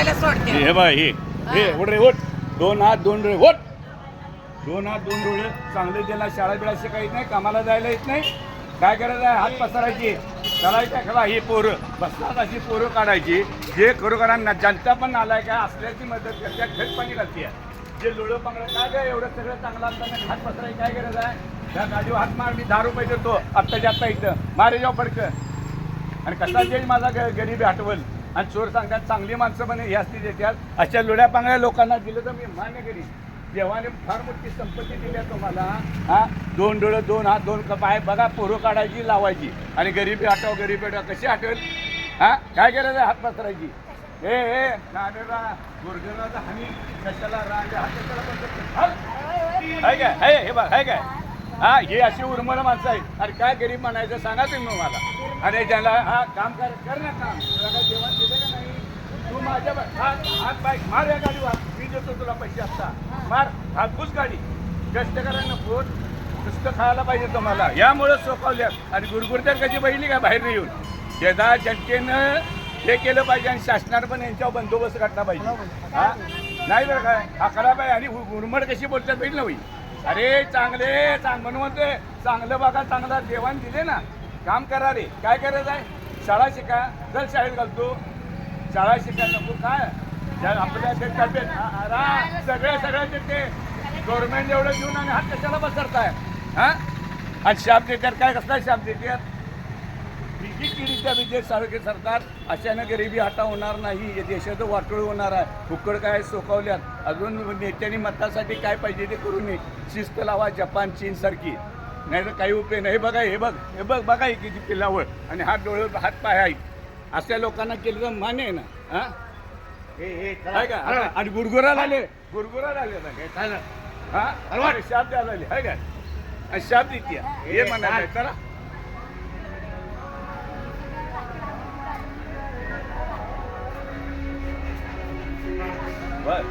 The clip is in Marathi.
बोलायला सोडते हे बघ हे. हे उठ रे उठ. दोन हात दोन रे उठ. दोन हात दोन डोळे. चांगले त्याला शाळा बिळा शिकायत नाही कामाला जायला येत नाही. काय करायचं आहे? हात पसरायची. करायचं खरा ही पोरं. बसतात अशी पोरं काढायची. जे खरोखरांना जनता पण आलाय काय असल्याची मदत करते खेळ पाणी घालते. जे लोळं पांगडं काय काय एवढं सगळं चांगलं असताना हात पसरायची काय गरज आहे? त्या गाडीवर हात मार मी दहा रुपये देतो. आत्ताच्या आत्ता इथं. मारे जाऊ फडकं. आणि कसा देईल माझा गरीब आठवल? आणि चोर सांगतात चांगली माणसं पण हे असती देतात अशा लोड्या पांगड्या लोकांना दिलं तर मी मान्य करीन. देवाने फार मोठी संपत्ती दिली आहे तुम्हाला हा? दोन डोळं दोन हात दोन कप आहे. बघा पोरं काढायची लावायची. आणि गरीबी आठव गरीबी आठव कशी आठवेल हा? काय गरज आहे हात पसरायची? ए ए नाडेरा गुरगराचा हानी कशाला रांगे हात कशाला काय? हे बघ हाय काय? हा हे अशी उर्मळ माणसं आहेत. अरे काय गरीब म्हणायचं सांगा तुम्ही मला. अरे ज्याला हा काम कर कर ना काम. तुला जेवण दिलं का नाही? तू माझ्या हात हात बाईक मार या गाडीवर. मी देतो तुला पैसे असता मार हातपूस गाडी. कष्ट करायला नको नुसतं खायला पाहिजे तुम्हाला. यामुळं सोपावल्यात आणि गुरगुरत्यात कशी बहिली का बाहेर येऊन? यदा जनतेनं हे केलं पाहिजे आणि शासनानं पण यांच्यावर बंदोबस्त काढला पाहिजे. हा? नाही बरं काय अकरा बाय आणि उ- कशी बोलतात बहीण ना होईल अरे चांगले चांग म्हणते चांगलं बघा चांगला देवान दिले ना. काम करा रे. काय करायचं आहे? शाळा शिका. जर शाळेत घालतो. शाळा शिकायला नको. काय? आपल्या तब्येत सगळ्या रा- सगळे देते गव्हर्नमेंट एवढं घेऊन आणि हात कशाला बसरताय हा? आणि शाप देतात काय? कसला शाप देतात? विजेच्या विजय सारखे सरकार अशानं गरिबी हटा होणार नाही देशाचं वाटोळ होणार आहे. फुकड काय सोकावल्यात? अजून नेत्यांनी मतासाठी काय पाहिजे ते करू नये. शिस्त लावा जपान चीन सारखी. नाही तर काही उपयोग नाही. हे बघा हे बघ हे बघ बघा किती पिल्लावळ आणि हात डोळे हात पाय आहेत अशा लोकांना केलं तर मान्य आहे ना? हा? हे आहे का? आणि गुरगुराला आले गुरगुराला आले. काय हा शाप द्यायला आले आहे का? शाप देते हे म्हणाले चला. बर